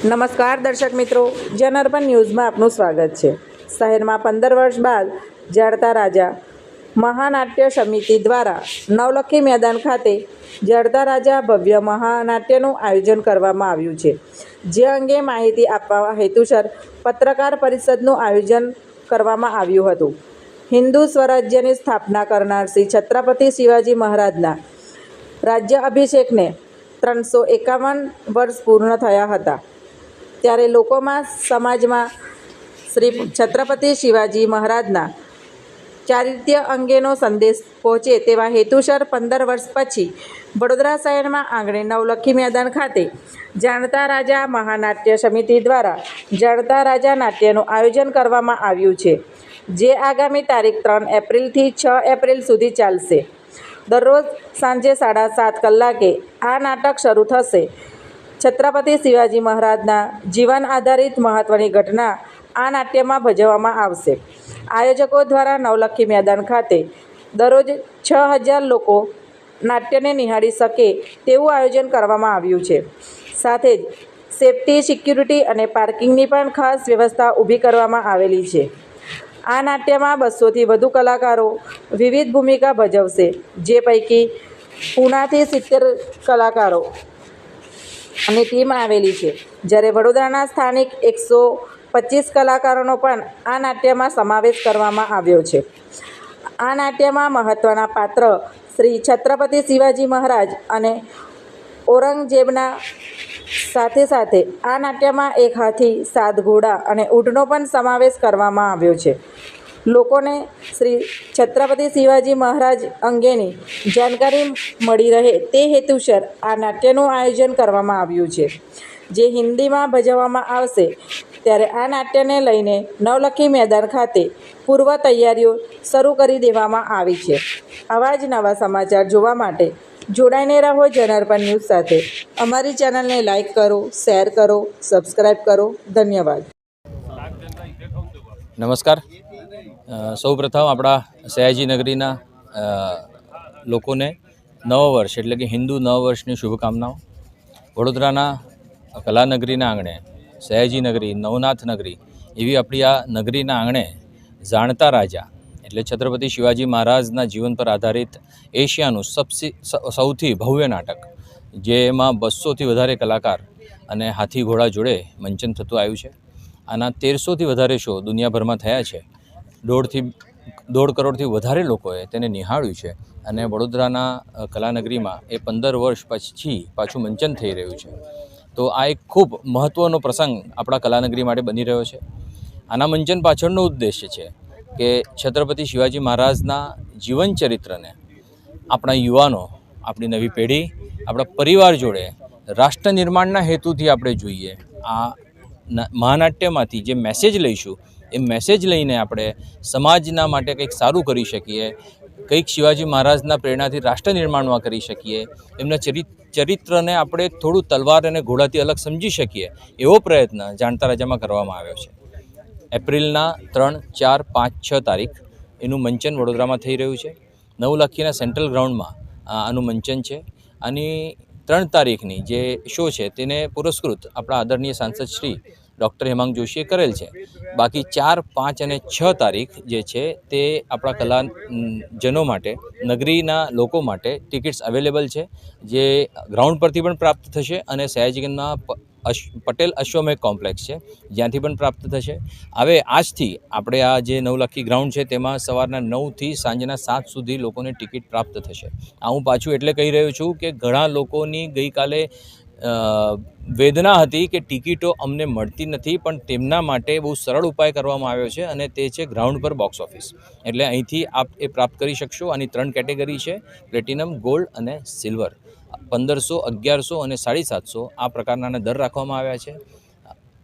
નમસ્કાર દર્શક મિત્રો જનઅર્પણ ન્યૂઝમાં આપનું સ્વાગત છે. શહેરમાં પંદર વર્ષ બાદ જડતા રાજા મહાનાટ્ય સમિતિ દ્વારા નવલખી મેદાન ખાતે જડતા રાજા ભવ્ય મહાનાટ્યનું આયોજન કરવામાં આવ્યું છે. જે અંગે માહિતી આપવા હેતુસર પત્રકાર પરિષદનું આયોજન કરવામાં આવ્યું હતું. હિન્દુ સ્વરાજ્યની સ્થાપના કરનાર શ્રી છત્રપતિ શિવાજી મહારાજના રાજ્ય અભિષેકને ત્રણસો એકાવન વર્ષ પૂર્ણ થયા હતા. ત્યારે લોકોમાં સમાજમાં શ્રી છત્રપતિ શિવાજી મહારાજના ચારિત્ર્ય અંગેનો સંદેશ પહોંચે તેવા હેતુસર પંદર વર્ષ પછી વડોદરા શહેરમાં આંગણે નવલખી મેદાન ખાતે જાણતા રાજા મહાનાટ્ય સમિતિ દ્વારા જાણતા રાજા નાટ્યનું આયોજન કરવામાં આવ્યું છે, જે આગામી તારીખ ત્રણ એપ્રિલથી છ એપ્રિલ સુધી ચાલશે. દરરોજ સાંજે સાડા સાત કલાકે આ નાટક શરૂ થશે. છત્રપતિ શિવાજી મહારાજના જીવન આધારિત મહત્ત્વની ઘટના આ નાટ્યમાં ભજવવામાં આવશે. આયોજકો દ્વારા નવલખી મેદાન ખાતે દરરોજ છ હજાર લોકો નાટ્યને નિહાળી શકે તેવું આયોજન કરવામાં આવ્યું છે. સાથે જ સેફટી, સિક્યુરિટી અને પાર્કિંગની પણ ખાસ વ્યવસ્થા ઊભી કરવામાં આવેલી છે. આ નાટ્યમાં બસોથી વધુ કલાકારો વિવિધ ભૂમિકા ભજવશે, જે પૈકી પૂનાથી સિત્તેર કલાકારો અને ટીમ આવેલી છે. જ્યારે વડોદરાના સ્થાનિક એકસો પચીસ કલાકારોનો પણ આ નાટ્યમાં સમાવેશ કરવામાં આવ્યો છે. આ નાટ્યમાં મહત્ત્વના પાત્ર શ્રી છત્રપતિ શિવાજી મહારાજ અને ઔરંગઝેબના સાથે સાથે આ નાટ્યમાં એક હાથી સાત ઘોડા અને ઊંટનો પણ સમાવેશ કરવામાં આવ્યો છે. લોકોને શ્રી છત્રપતિ શિવાજી મહારાજ અંગેની જાણકારી મળી રહે તે હેતુસર આ નાટ્યનું આયોજન કરવામાં આવ્યું છે. જે હિન્દીમાં ભજવવામાં આવશે, ત્યારે આ નાટ્યને લઈને નવલખી મેદાન ખાતે પૂર્વ તૈયારીઓ શરૂ કરી દેવામાં આવી છે. આવા જ નવા સમાચાર જોવા માટે જોડાઈને રહો જનાર્પણ ન્યૂઝ સાથે. અમારી ચેનલને લાઈક કરો, શેર કરો સબસ્ક્રાઈબ કરો. ધન્યવાદ. નમસ્કાર. સૌ પ્રથમ આપણા સયાજી નગરીના લોકોને નવ વર્ષ, એટલે કે હિન્દુ નવ વર્ષની શુભકામનાઓ. વડોદરાના કલાનગરીના આંગણે, સયાજી નગરી, નવનાથ નગરી, એવી આપણી આ નગરીના આંગણે જાણતા રાજા, એટલે છત્રપતિ શિવાજી મહારાજના જીવન પર આધારિત એશિયાનું સબસી સૌથી ભવ્ય નાટક, જેમાં બસોથી વધારે કલાકાર અને હાથી ઘોડા જોડે મંચન થતું આવ્યું છે. આના તેરસોથી વધારે શો દુનિયાભરમાં થયા છે. દોઢથી, દોઢ કરોડથી વધારે લોકોએ તેને નિહાળ્યું છે અને વડોદરાના કલાનગરીમાં એ પંદર વર્ષ પછી પાછું મંચન થઈ રહ્યું છે. તો આ એક ખૂબ મહત્ત્વનો પ્રસંગ આપણા કલાનગરી માટે બની રહ્યો છે. આના મંચન પાછળનો ઉદ્દેશ્ય છે કે છત્રપતિ શિવાજી મહારાજના જીવન ચરિત્રને આપણા યુવાનો, આપણી નવી પેઢી, આપણા પરિવાર જોડે રાષ્ટ્ર નિર્માણના હેતુથી આપણે જોઈએ. આ મહાનાટ્યમાંથી જે મેસેજ લઈશું એ મેસેજ લઈને આપણે સમાજના માટે કંઈક સારું કરી શકીએ. કંઈક શિવાજી મહારાજના પ્રેરણાથી રાષ્ટ્ર નિર્માણમાં કરી શકીએ. એમના ચરિત, ચરિત્રને આપણે થોડું તલવાર અને ઘોડાથી અલગ સમજી શકીએ. એવો પ્રયત્ન જાણતા રાજામાં કરવામાં આવ્યો છે. એપ્રિલના ત્રણ, ચાર, પાંચ, છ તારીખ એનું મંચન વડોદરામાં થઈ રહ્યું છે. નવલખીના સેન્ટ્રલ ગ્રાઉન્ડમાં આનું મંચન છે. અને ત્રણ તારીખની જે શો છે તેને પુરસ્કૃત આપણા આદરણીય સાંસદ શ્રી ડૉક્ટર હેમાંગ જોશીએ કરેલ છે. બાકી ચાર, પાંચ અને છ તારીખ જે છે તે આપણા કલા જનો માટે, નગરીના લોકો માટે ટિકિટ્સ અવેલેબલ છે, જે ગ્રાઉન્ડ પરથી પણ પ્રાપ્ત થશે અને સયાજીગંજના પટેલ અશ્વમેઘ કોમ્પ્લેક્સ છે, જ્યાંથી પણ પ્રાપ્ત થશે. હવે આજથી આપણે આ જે નવલખી ગ્રાઉન્ડ છે તેમાં સવારના નવથી સાંજના સાત સુધી લોકોને ટિકિટ પ્રાપ્ત થશે. આ હું પાછું એટલે કહી રહ્યો છું કે ઘણા લોકોની ગઈકાલે વેદના હતી કે ટિકિટો અમને મળતી નથી, પણ તેમના માટે બહુ સરળ ઉપાય કરવામાં આવ્યો છે અને તે છે ગ્રાઉન્ડ પર બોક્સ ઓફિસ. એટલે અહીંથી આપ એ પ્રાપ્ત કરી શકશો. આની ત્રણ કેટેગરી છે, પ્લેટિનમ, ગોલ્ડ અને સિલ્વર. પંદરસો, અગિયારસો અને સાડી સાતસો આ પ્રકારના દર રાખવામાં આવ્યા છે.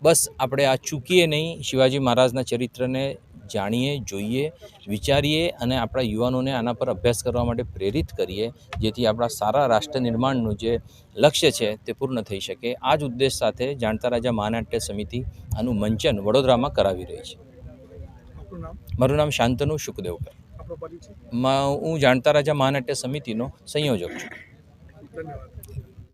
બસ આપણે આ ચૂકીએ નહીં. શિવાજી મહારાજના ચરિત્રને જાણીએ જોઈએ વિચારીએ અને આપણા યુવાનોને આના પર અભ્યાસ કરવા માટે પ્રેરિત કરીએ જેથી આપણા સારા રાષ્ટ્ર નિર્માણનું જે લક્ષ્ય છે તે પૂર્ણ થઈ શકે. આ જ ઉદ્દેશ સાથે જાણતા રાજા મહાનાટ્ય સમિતિ આનું મંચન વડોદરામાં કરાવી રહી છે. મારું નામ શાંતનુ શુકદેવકર. હું જાણતા રાજા મહાનાટ્ય સમિતિનો સંયોજક છું. ધન્યવાદ.